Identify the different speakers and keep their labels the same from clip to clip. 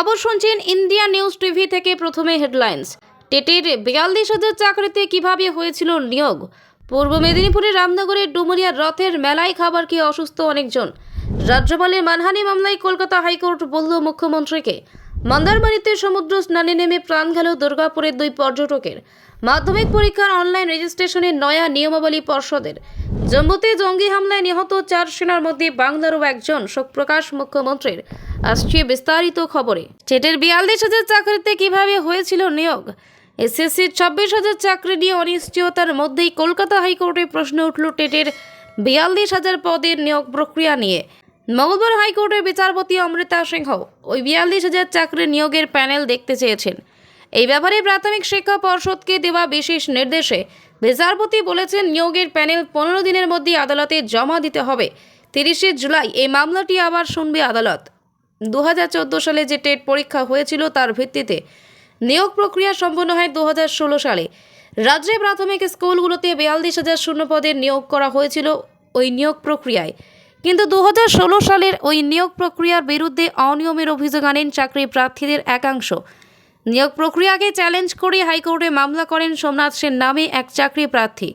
Speaker 1: খবর শুনছেন India news TV থেকে প্রথমে হেডলাইন্স। টেটের বিয়াল্লিশ হাজার চাকরিতে কীভাবে হয়েছিল নিয়োগ? পূর্ব মেদিনীপুরের রামনগরের ডুমুরিয়ার রথের মেলায় খাবার খেয়ে অসুস্থ অনেকজন। রাজ্যপালের মানহানি মামলায় কলকাতা হাইকোর্ট বলল মুখ্যমন্ত্রীকে। মন্দারমারিতে সমুদ্র স্নানে নেমে প্রাণ গেল দুর্গাপুরের দুই পর্যটকের। মাধ্যমিক পরীক্ষার অনলাইন রেজিস্ট্রেশনের নয়া নিয়মাবলী পর্ষদের। জম্মুতে জঙ্গি হামলায় নিহত চার সেনার মধ্যে বাংলারও একজন, শোকপ্রকাশ মুখ্যমন্ত্রীর। আসছে বিস্তারিত খবরে। টেটের বিয়াল্লিশ হাজার চাকরিতে কীভাবে হয়েছিল নিয়োগ? এসএসসির ছাব্বিশ হাজার চাকরি নিয়ে অনিশ্চয়তার মধ্যেই কলকাতা হাইকোর্টে প্রশ্ন উঠল টেটের বিয়াল্লিশ হাজার পদের নিয়োগ প্রক্রিয়া নিয়ে। মঙ্গলবার হাইকোর্টের বিচারপতি অমৃতা সিংহ ওই বিয়াল্লিশ হাজার চাকরি নিয়োগের প্যানেল দেখতে চেয়েছেন। এই ব্যাপারে প্রাথমিক শিক্ষা পর্ষদকে দেওয়া বিশেষ নির্দেশে বিচারপতি বলেছেন, নিয়োগের প্যানেল পনেরো দিনের মধ্যে আদালতে জমা দিতে হবে। তিরিশে জুলাই এই মামলাটি আবার শুনবে আদালত। দু হাজার চোদ্দ সালে যে টেট পরীক্ষা হয়েছিল তার ভিত্তিতে নিয়োগ প্রক্রিয়া সম্পন্ন হয় দু ষোলো সালে। রাজ্যে প্রাথমিক স্কুলগুলোতে বিয়াল্লিশ হাজার শূন্য পদের নিয়োগ করা হয়েছিল ওই নিয়োগ প্রক্রিয়ায়। কিন্তু দু হাজার ষোলো সালের ওই নিয়োগ প্রক্রিয়ার বিরুদ্ধে অনিয়মের অভিযোগ আনেন চাকরি প্রার্থীদের একাংশ। নিয়োগ প্রক্রিয়াকে চ্যালেঞ্জ করে হাইকোর্টে মামলা করেন সোমনাথ সেন নামে এক চাকরি প্রার্থী।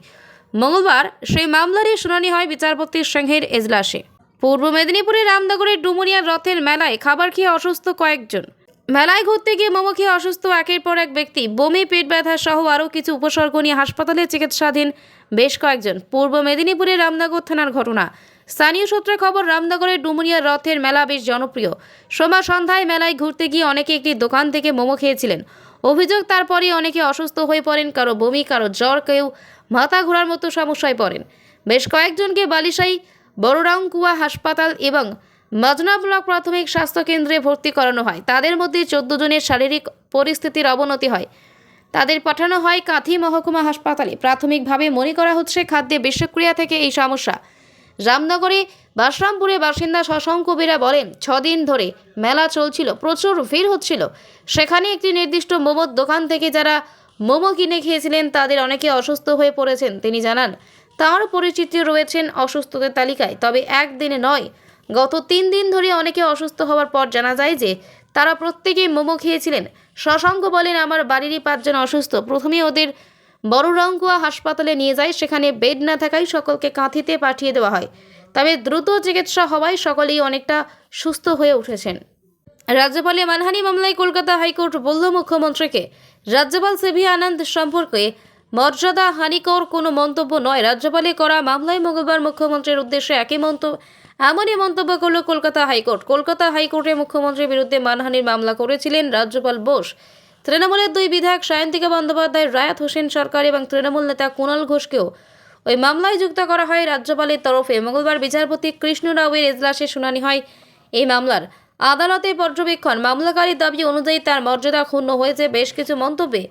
Speaker 1: মঙ্গলবার সেই মামলারই শুনানি হয় বিচারপতি সিংহের এজলাসে। পূর্ব মেদিনীপুরের রামনগরের ডুমুরিয়ার রথের মেলায় খাবার খেয়ে অসুস্থ কয়েকজন। মেলায় ঘুরতে গিয়ে মোমো খেয়ে অসুস্থ একের পর এক ব্যক্তি। বমি, পেট ব্যথা সহ আরও কিছু উপসর্গ নিয়ে হাসপাতালে চিকিৎসাধীন বেশ কয়েকজন। পূর্ব মেদিনীপুরের রামনগর থানার ঘটনা। স্থানীয় সূত্রে খবর, রামনগরের ডুমুরিয়ার রথের মেলা বেশ জনপ্রিয়। সোমবার সন্ধ্যায় মেলায় ঘুরতে গিয়ে অনেকে একটি দোকান থেকে মোমো খেয়েছিলেন। অভিযোগ তারপরে অনেকে অসুস্থ হয়ে পড়েন, কারও বমি, কারও জ্বর, কেউ মাথা ঘোরার মতো সমস্যায় পড়েন। বেশ কয়েকজনকে বালিশাই বড়রাংকুয়া হাসপাতাল এবং মাজনা ব্লক প্রাথমিক স্বাস্থ্য কেন্দ্রে ভর্তি করানো হয়। তাদের মধ্যে চোদ্দ জনের শারীরিক পরিস্থিতির অবনতি হয়। তাদের পাঠানো হয় কাঁথি মহকুমা হাসপাতালে। প্রাথমিকভাবে মনে করা হচ্ছে, খাদ্যে বিষক্রিয়া থেকে এই সমস্যা। রামনগরে বাসরামপুরে বাসিন্দা শশাঙ্ক বেরা বলেন, ছদিন ধরে মেলা চলছিল, প্রচুর ভিড় হচ্ছিল। সেখানে একটি নির্দিষ্ট মোমোর দোকান থেকে যারা মোমো কিনে খেয়েছিলেন, তাদের অনেকে অসুস্থ হয়ে পড়েছেন, তিনি জানান। তাঁর পরিচিতি রয়েছেন অসুস্থদের তালিকায়, তবে একদিনে নয়, গত তিন দিন ধরে অনেকে অসুস্থ হওয়ার পর জানা যায় যে, তারা প্রত্যেকেই মোমো খেয়েছিলেন। শশাঙ্ক বলেন, আমার বাড়িরই পাঁচজন অসুস্থ। প্রথমে ওদের বড় রঙ্গুয়া হাসপাতালে নিয়ে যায়। সেখানে বেড না থাকায় সকলকে কাঁথিতে পাঠিয়ে দেওয়া হয়। তবে দ্রুত চিকিৎসা হওয়ায় সকলেই অনেকটা সুস্থ হয়ে উঠেছেন। রাজ্যপালে মানহানি মামলায় কলকাতা হাইকোর্ট বলল মুখ্যমন্ত্রীকে, রাজ্যপাল সিভি আনন্দ সম্পর্কে মর্যাদা হানিকর কোনো মন্তব্য নয়। রাজ্যপালে করা মামলায় মঙ্গলবার মুখ্যমন্ত্রীর উদ্দেশ্যে একই মন্তব্য, এমনই মন্তব্য করল কলকাতা হাইকোর্ট। কলকাতা হাইকোর্টে মুখ্যমন্ত্রীর বিরুদ্ধে মানহানির মামলা করেছিলেন রাজ্যপাল বোস। তৃণমূলের দুই বিধায়ক সায়ন্তিকা বন্দ্যোপাধ্যায়, রায়াত হোসেন সরকার এবং তৃণমূল নেতা কুণাল ঘোষকেও ওই মামলায় যুক্ত করা হয় রাজ্যপালের তরফে। মঙ্গলবার বিচারপতি কৃষ্ণ রাওয়ের এজলাসে শুনানি হয় এই মামলার। আদালতে পর্যবেক্ষণ, মামলাকারীর দাবি অনুযায়ী তার মর্যাদা ক্ষুণ্ণ হয়েছে বেশ কিছু মন্তব্যে।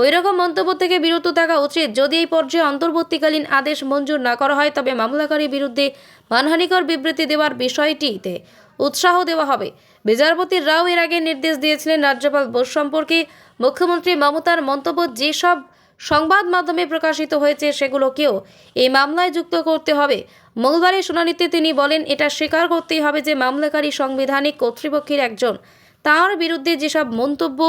Speaker 1: ওই রকম মন্তব্য থেকে বিরত থাকা উচিত। যদি এই পর্যায়ে অন্তর্বর্তীকালীন আদেশ মঞ্জুর না করা হয়, তবে মামলাকারীর বিরুদ্ধে মানহানিকর বিবৃতি দেওয়ার বিষয়টিতে উৎসাহ দেওয়া হবে। বিচারপতি রাও এর আগে নির্দেশ দিয়েছিলেন রাজ্যপাল বোস সম্পর্কে। মুখ্যমন্ত্রী মমতার মন্তব্য যেসব সংবাদ মাধ্যমে প্রকাশিত হয়েছে সেগুলোকেও এই মামলায় যুক্ত করতে হবে। মঙ্গলবারের শুনানিতে তিনি বলেন, এটা স্বীকার করতেই হবে যে মামলাকারী সাংবিধানিক কর্তৃপক্ষের একজন। তার বিরুদ্ধে যেসব মন্তব্য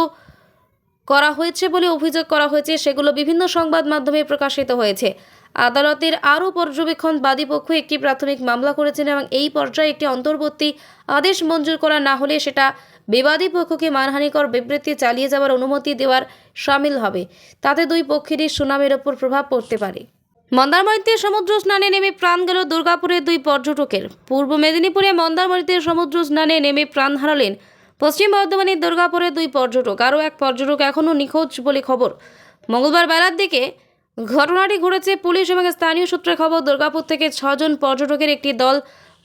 Speaker 1: করা হয়েছে বলে অভিযোগ করা হয়েছে। সেগুলো বিভিন্ন সংবাদ মাধ্যমে প্রকাশিত হয়েছে। আদালতের আরও পর্যবেক্ষণ বাদীপক্ষ একটি প্রাথমিক মামলা করেছেন এবং এই পর্যায়ে একটি অন্তর্বর্তী আদেশ মঞ্জুর করা না হলে সেটা বিবাদী পক্ষকে মানহানিকর বিবৃতি চালিয়ে যাওয়ার অনুমতি দেওয়ার সামিল হবে। তাতে দুই পক্ষেরই সুনামের ওপর প্রভাব পড়তে পারে। মন্দারমণিতে সমুদ্র স্নানে নেমে প্রাণ গেল দুর্গাপুরের দুই পর্যটকের। পূর্ব মেদিনীপুরে মন্দারমণিতে সমুদ্র স্নানে নেমে প্রাণ হারালেন পশ্চিম বর্ধমানের দুর্গাপুরে দুই পর্যটক, আরও এক পর্যটক এখনও নিখোঁজ বলে খবর। মঙ্গলবার বেলার দিকে ঘটনাটি ঘটেছে পুলিশ এবং স্থানীয় সূত্রে খবর, দুর্গাপুর থেকে ছজন পর্যটকের একটি দল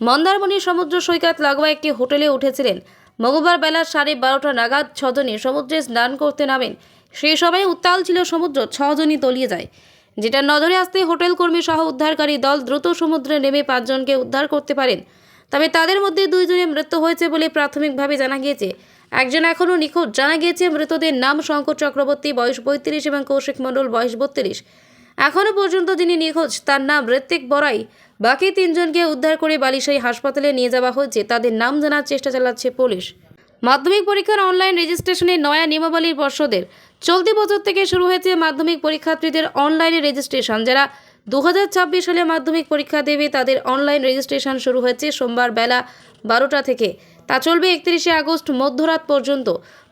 Speaker 1: মন্দারমণির সমুদ্র সৈকত লাগোয়া একটি হোটেলে উঠেছিলেন। মঙ্গলবার বেলা সাড়ে বারোটা নাগাদ ছজনই সমুদ্রে স্নান করতে নামেন। সেই সময় উত্তাল ছিল সমুদ্র, ছজনই তলিয়ে যায়। যেটা নজরে আসতে হোটেল কর্মী সহ উদ্ধারকারী দল দ্রুত সমুদ্রে নেমে পাঁচজনকে উদ্ধার করতে পারেন। তবে তাদের মধ্যে দুইজনের মৃত্যু হয়েছে বলে প্রাথমিকভাবে জানা গিয়েছে। একজন এখনও নিখোঁজ। জানা গিয়েছে, মৃতদের নাম শঙ্কর চক্রবর্তী, বয়স পঁয়ত্রিশ এবং কৌশিক মণ্ডল বয়স বত্রিশ। এখনও পর্যন্ত যিনি নিখোঁজ, তার নাম ঋত্বিক বড়াই। বাকি তিনজনকে উদ্ধার করে বালিশাই হাসপাতালে নিয়ে যাওয়া হয়েছে। তাদের নাম জানার চেষ্টা চালাচ্ছে পুলিশ। মাধ্যমিক পরীক্ষার অনলাইন রেজিস্ট্রেশনের নয়া নিয়মাবলীর পর্ষদের। চলতি বছর থেকে শুরু হয়েছে মাধ্যমিক পরীক্ষার্থীদের অনলাইনে রেজিস্ট্রেশন। যারা দু হাজার ছাব্বিশ সালে মাধ্যমিক পরীক্ষা দেবে তাদের অনলাইন রেজিস্ট্রেশন শুরু হয়েছে সোমবার বেলা বারোটা থেকে। তা চলবে একত্রিশে আগস্ট মধ্যরাত পর্যন্ত।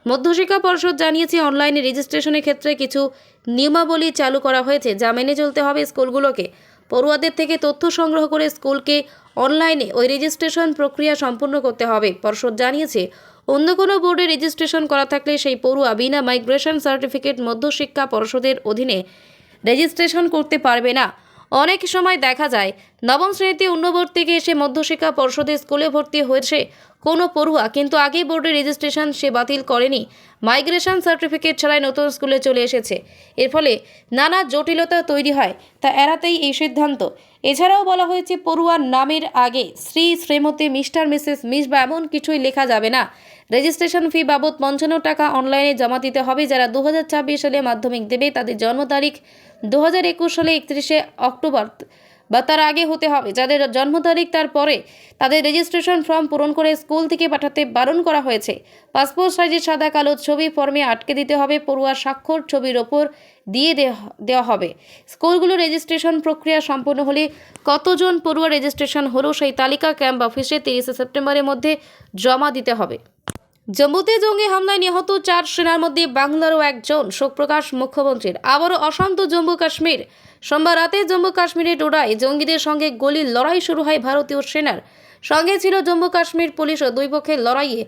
Speaker 1: মধ্যশিক্ষা পর্ষদ জানিয়েছে অনলাইনে রেজিস্ট্রেশনের ক্ষেত্রে কিছু নিয়মাবলী চালু করা হয়েছে যা মেনে চলতে হবে স্কুলগুলোকে। পড়ুয়াদের থেকে তথ্য সংগ্রহ করে স্কুলকে অনলাইনে ওই রেজিস্ট্রেশন প্রক্রিয়া সম্পূর্ণ করতে হবে। পর্ষদ জানিয়েছে, অন্য কোনো বোর্ডে রেজিস্ট্রেশন করা থাকলে সেই পড়ুয়া বিনা মাইগ্রেশন সার্টিফিকেট মধ্যশিক্ষা পর্ষদের অধীনে রেজিস্ট্রেশন করতে পারবে না। অনেক সময় দেখা যায়, নবম শ্রেণীতে অন্য বোর্ড এসে মধ্যশিক্ষা পর্ষদে স্কুলে ভর্তি হয়েছে কোনো পড়ুয়া, কিন্তু আগে বোর্ডে রেজিস্ট্রেশন সে বাতিল করেনি। মাইগ্রেশন সার্টিফিকেট ছাড়াই নতুন স্কুলে চলে এসেছে। এর ফলে নানা জটিলতা তৈরি হয়, তা এড়াতেই এই সিদ্ধান্ত। এছাড়াও বলা হয়েছে, পড়ুয়ার নামের আগে Shri Shrimati mister missus miss বা এমন কিছুই লেখা যাবে না। রেজিস্ট্রেশন ফি বাবদ পঞ্চান্ন টাকা অনলাইনে জমা দিতে হবে। যারা দু হাজার ছাব্বিশ সালে মাধ্যমিক দেবে, তাদের জন্ম তারিখ দু হাজার একুশ সালে একত্রিশে অক্টোবর বা তার আগে হতে হবে। যাদের জন্ম তারিখ তার পরে তাদের রেজিস্ট্রেশন ফর্ম পূরণ করে স্কুল থেকে পাঠাতে বারণ করা হয়েছে। পাসপোর্ট সাইজের সাদা কালো ছবি ফর্মে আটকে দিতে হবে। পড়ুয়ার স্বাক্ষর ছবির ওপর দিয়ে দেওয়া- দেওয়া হবে। স্কুলগুলো রেজিস্ট্রেশন প্রক্রিয়া সম্পন্ন হলে কতজন পড়ুয়া রেজিস্ট্রেশন হলো সেই তালিকা ক্যাম্প অফিসে তিরিশে সেপ্টেম্বরের মধ্যে জমা দিতে হবে। জম্মুতে জঙ্গি হামলায় নিহত চার সেনার মধ্যে বাংলারও একজন, শোকপ্রকাশ মুখ্যমন্ত্রীর। আবারও অশান্ত জম্মু কাশ্মীর। সোমবার রাতে জম্মু কাশ্মীরের ডোডায় জঙ্গিদের সঙ্গে গলির লড়াই শুরু হয় ভারতীয় সেনার। সঙ্গে ছিল জম্মু কাশ্মীর পুলিশ ও দুই পক্ষের লড়াইয়ে।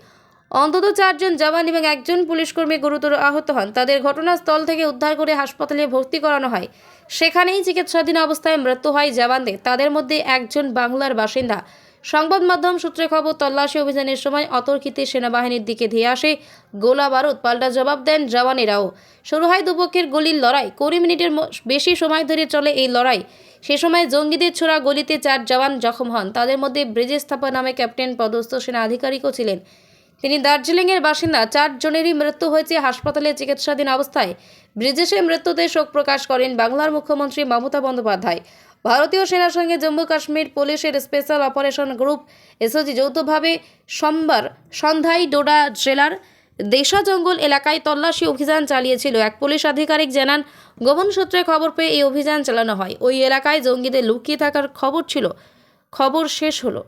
Speaker 1: অন্তত চারজন জওয়ান এবং একজন পুলিশকর্মী গুরুতর আহত হন। তাদের ঘটনাস্থল থেকে উদ্ধার করে হাসপাতালে ভর্তি করানো হয়। সেখানেই চিকিৎসাধীন অবস্থায় মৃত্যু হয় জওয়ানদের। তাদের মধ্যে একজন বাংলার বাসিন্দা। সংবাদ মাধ্যম সূত্রে খবর, তল্লাশি অভিযানের সময় অতর্কিতে সেনাবাহিনীর দিকে ধেয়ে আসে গোলা বারুদ, পাল্টা জবাব দেন জওয়ানেরাও। শুরু হয় দুপক্ষের গলির লড়াই। কুড়ি মিনিটের বেশি সময় ধরে চলে এই লড়াই। সে সময় জঙ্গিদের ছোড়া গলিতে চার জওয়ান জখম হন। তাদের মধ্যে ব্রিজেশ থাপা নামে ক্যাপ্টেন পদস্থ সেনা আধিকারিকও ছিলেন। তিনি দার্জিলিংয়ের বাসিন্দা। চারজনেরই মৃত্যু হয়েছে হাসপাতালে চিকিৎসাধীন অবস্থায়। ব্রিজেশের মৃত্যুতে শোক প্রকাশ করেন বাংলার মুখ্যমন্ত্রী মমতা বন্দ্যোপাধ্যায়। ভারতীয় সেনার সঙ্গে জম্মু কাশ্মীর পুলিশের স্পেশাল অপারেশন গ্রুপ এসওজি যৌথভাবে সোমবার সন্ধ্যায় ডোডা জেলার দেশা জঙ্গল এলাকায় তল্লাশি অভিযান চালিয়েছিল। এক পুলিশ আধিকারিক জানান, গোপন সূত্রে খবর পেয়ে এই অভিযান চালানো হয়। ওই এলাকায় জঙ্গিদের লুকিয়ে থাকার খবর ছিল। খবর শেষ হলো।